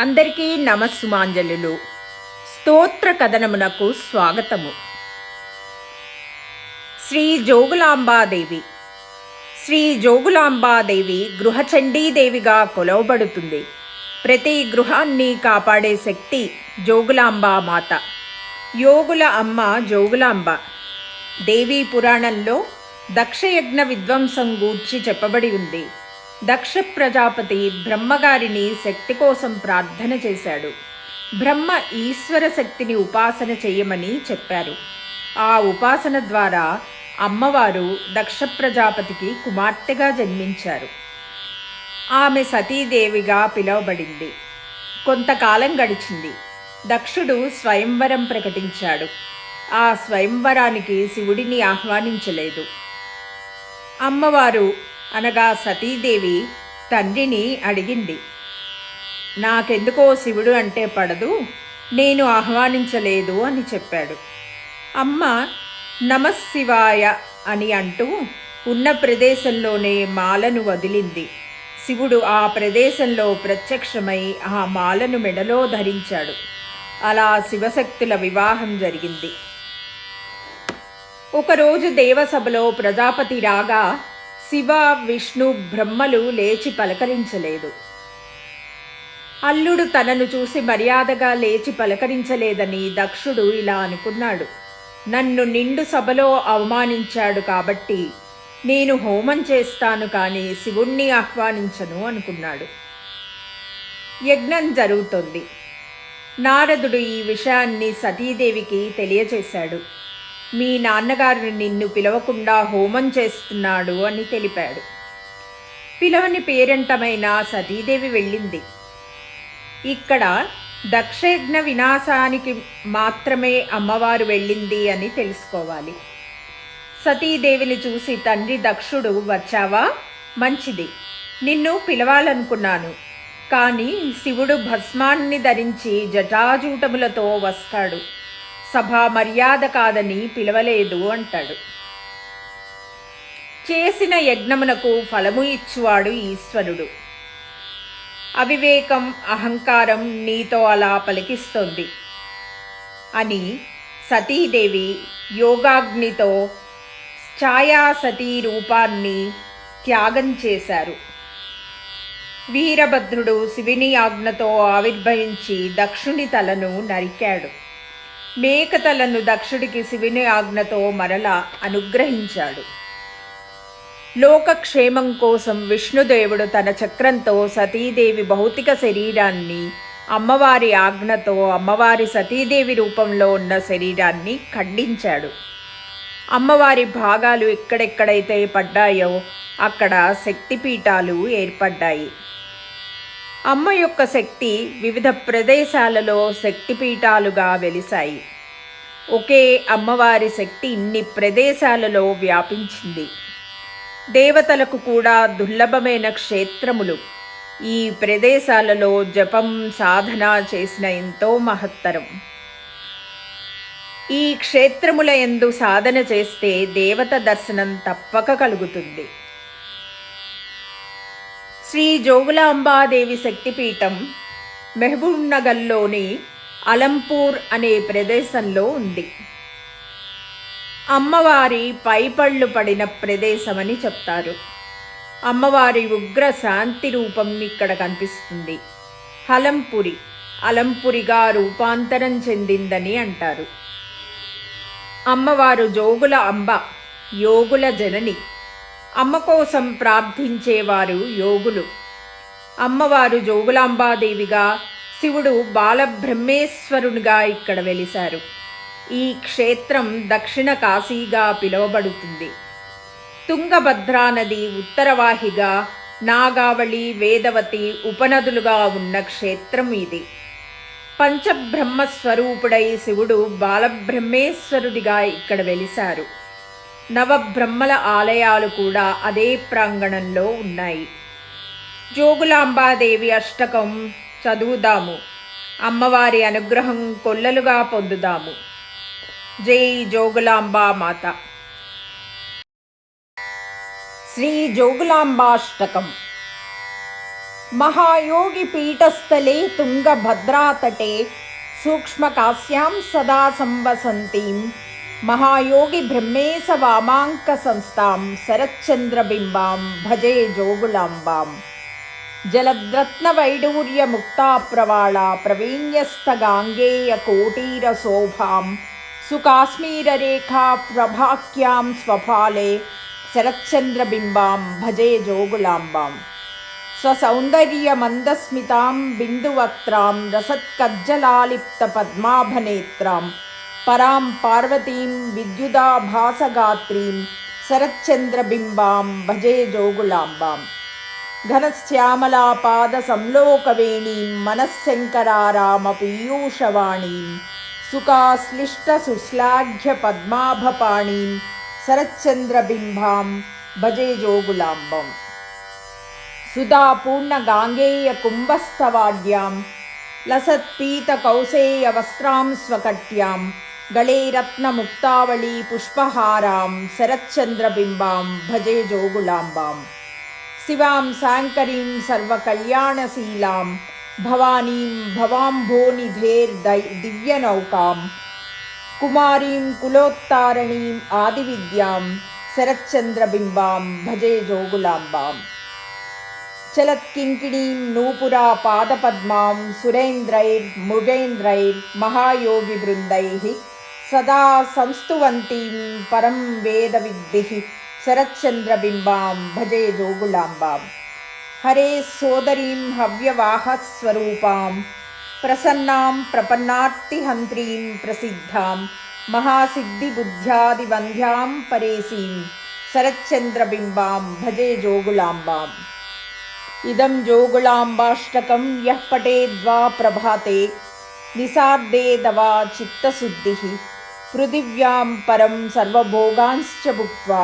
అందరికీ నమస్సుమాంజలులు. స్తోత్ర కథనమునకు స్వాగతము. శ్రీ జోగులాంబాదేవి. శ్రీ జోగులాంబాదేవి గృహచండీదేవిగా కొలవబడుతుంది. ప్రతి గృహాన్ని కాపాడే శక్తి జోగులాంబా మాత. యోగుల అమ్మ జోగులాంబ. దేవీ పురాణంలో దక్షయజ్ఞ విధ్వంసం గూర్చి చెప్పబడి ఉంది. దక్ష ప్రజాపతి బ్రహ్మగారిని శక్తి కోసం ప్రార్థన చేశాడు. బ్రహ్మ ఈశ్వర శక్తిని ఉపాసన చేయమని చెప్పారు. ఆ ఉపాసన ద్వారా అమ్మవారు దక్ష ప్రజాపతికి కుమార్తెగా జన్మించారు. ఆమె సతీదేవిగా పిలువబడింది. కొంతకాలం గడిచింది. దక్షుడు స్వయంవరం ప్రకటించాడు. ఆ స్వయంవరానికి శివుడిని ఆహ్వానించలేదు. అమ్మవారు అనగా సతీదేవి తండ్రిని అడిగింది. నాకెందుకో శివుడు అంటే పడదు నేను ఆహ్వానించలేదు అని చెప్పాడు. అమ్మ నమశివాయ అని అంటూ ఉన్న ప్రదేశంలోనే మాలను వదిలింది. శివుడు ఆ ప్రదేశంలో ప్రత్యక్షమై ఆ మాలను మెడలో ధరించాడు. అలా శివశక్తుల వివాహం జరిగింది. ఒకరోజు దేవసభలో ప్రజాపతి రాగా శివ విష్ణు బ్రహ్మలు లేచి పలకరించలేదు. అల్లుడు తనను చూసి మర్యాదగా లేచి పలకరించలేదని దక్షుడు ఇలా అనుకున్నాడు. నన్ను నిండు సభలో అవమానించాడు కాబట్టి నేను హోమం చేస్తాను కానీ శివుణ్ణి ఆహ్వానించను అనుకున్నాడు. యజ్ఞం జరుగుతోంది. నారదుడు ఈ విషయాన్ని సతీదేవికి తెలియచేశాడు. మీ నాన్నగారు నిన్ను పిలవకుండా హోమం చేస్తున్నాడు అని తెలిపాడు. పిలవని పేరెంటమైన సతీదేవి వెళ్ళింది. ఇక్కడ దక్షయజ్ఞ వినాశానికి మాత్రమే అమ్మవారు వెళ్ళింది అని తెలుసుకోవాలి. సతీదేవిని చూసి తండ్రి దక్షుడు వచ్చావా? మంచిది. నిన్ను పిలవాలనుకున్నాను. కానీ శివుడు భస్మాన్ని ధరించి జటాజూటములతో వస్తాడు. సభా మర్యాద కాదని పిలవలేదు అంటాడు. చేసిన యజ్ఞమునకు ఫలము ఇచ్చువాడు ఈశ్వరుడు. అవివేకం అహంకారం నీతో అలా పలికిస్తోంది. అని సతీదేవి యోగాగ్నితో ఛాయా సతీ రూపాన్ని త్యాగం చేశారు. వీరభద్రుడు శివుని ఆజ్ఞతో ఆవిర్భవించి దక్షుని తలను నరికాడు. మేకతలను దక్షుడికి శివుని ఆజ్ఞతో మరల అనుగ్రహించాడు. లోకక్షేమం కోసం విష్ణుదేవుడు తన చక్రంతో సతీదేవి భౌతిక శరీరాన్ని అమ్మవారి ఆజ్ఞతో అమ్మవారి సతీదేవి రూపంలో ఉన్న శరీరాన్ని ఖండించాడు. అమ్మవారి భాగాలు ఎక్కడెక్కడైతే పడ్డాయో అక్కడ శక్తిపీఠాలు ఏర్పడ్డాయి. అమ్మ యొక్క శక్తి వివిధ ప్రదేశాలలో శక్తిపీఠాలుగా వెలిశాయి. ఒకే అమ్మవారి శక్తి ఇన్ని ప్రదేశాలలో వ్యాపించింది. దేవతలకు కూడా దుర్లభమైన క్షేత్రములు. ఈ ప్రదేశాలలో జపం సాధన చేసిన ఎంతో మహత్తరం. ఈ క్షేత్రముల ఎందు సాధన చేస్తే దేవత దర్శనం తప్పక కలుగుతుంది. శ్రీ జోగులాంబాదేవి శక్తిపీఠం మెహబూబ్ నగర్లోని అలంపూర్ అనే ప్రదేశంలో ఉంది. అమ్మవారి పైపళ్ళు పడిన ప్రదేశమని చెప్తారు. అమ్మవారి ఉగ్ర శాంతి రూపం ఇక్కడ కనిపిస్తుంది. హలంపురి అలంపురిగా రూపాంతరం చెందిందని అంటారు. అమ్మవారు జోగుల అంబ యోగుల జనని. అమ్మ కోసం ప్రార్థించేవారు యోగులు. అమ్మవారు జోగులాంబాదేవిగా శివుడు బాలబ్రహ్మేశ్వరునిగా ఇక్కడ వెలిశారు. ఈ క్షేత్రం దక్షిణ కాశీగా పిలువబడుతుంది. తుంగభద్రా నది ఉత్తరవాహిగా నాగావళి వేదవతి ఉపనదులుగా ఉన్న క్షేత్రం ఇది. పంచబ్రహ్మ స్వరూపుడై శివుడు బాలబ్రహ్మేశ్వరుడిగా ఇక్కడ వెలిశారు. నవబ్రహ్మల ఆలయాలు కూడా అదే ప్రాంగణంలో ఉన్నాయి జోగులాంబాదేవి అష్టకం చదువుదాము అమ్మవారి అనుగ్రహం కొల్లలుగా పొందుదాము జై జోగులాంబా మాత శ్రీ జోగులాంబాష్టకం महायोगिपीठस्थले तुङ्गभद्रातटे सूक्ष्मकास्यां सदा संवसन्तीं महायोगिब्रह्मेश वामाङ्कसंस्थां शरच्चन्द्रबिम्बां भजे जोगुलाम्बाम् जलद्रत्नवैडूर्यमुक्ताप्रवाळा प्रवीण्यस्तगाङ्गेयकोटीरशोभां सुकाश्मीररेखा प्रभाख्यां स्वफाले शरच्चन्द्रबिम्बां भजे जोगुलाम्बाम् स्वसौन्दर्यमन्दस्मितां बिन्दुवक्त्रां रसत्कज्जलालिप्तपद्माभनेत्रां परां पार्वतीं विद्युदाभासगात्रीं शरच्चन्द्रबिम्बां भजे जोगुलाम्बाम् घनश्यामलापादसंलोकवेणीं मनःशङ्करारामपीयूषवाणीं सुकाश्लिष्टसुश्लाघ्यपद्माभपाणीं शरच्चन्द्रबिम्बां भजे जोगुलाम्बम् सुधापूर्णगाङ्गेयकुम्भस्थवाड्यां लसत्पीतकौसेयवस्त्रां स्वकट्यां గళేరత్నముక్తావళీ పుష్పహారాం శరచంద్రబింబాం భజే జోగులాంబాం శివాం సాంకరీం సర్వకళ్యాణశీలాం భవానీం భవాంభోనిధేర్ దివ్యనౌకాం కుమారీం కులోత్తారణీం ఆదివిద్యాం శరచంద్రబింబాం భజే జోగులాంబాం చలత్కింకిణీం నూపురా పాదపద్మాం సురేంద్రైర్ మృగేంద్రైర్ మహాయోగి బృందై सदा संस्तुवन्तीं परं वेदविद्भिः शरच्चन्द्रबिम्बां भजे जोगुलाम्बां हरे सोदरीं हव्यवाहस्वरूपां प्रसन्नां प्रपन्नार्तिहन्त्रीं प्रसिद्धां महासिद्धिबुद्ध्यादिवन्ध्यां परेशीं शरच्चन्द्रबिम्बां भजे जोगुलाम्बाम्। इदं जोगुलाम्बाष्टकं यः पठेद्वा प्रभाते निसार्दे दवा పృथिవ్యాం పరం సర్వభోగాంశ్చ భుక్వా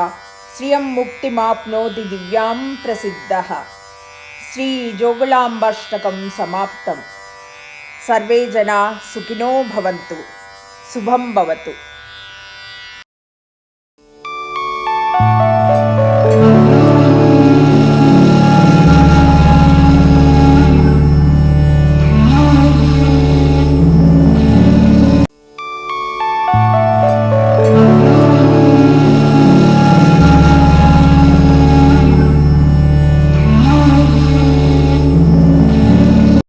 శ్రియం ముక్తిమాప్నోతి దివ్యాం ప్రసిద్ధ శ్రీ జోగులాంబాష్టకం సమాప్తం సర్వే జనా సుఖినో భవంతు శుభం భవతు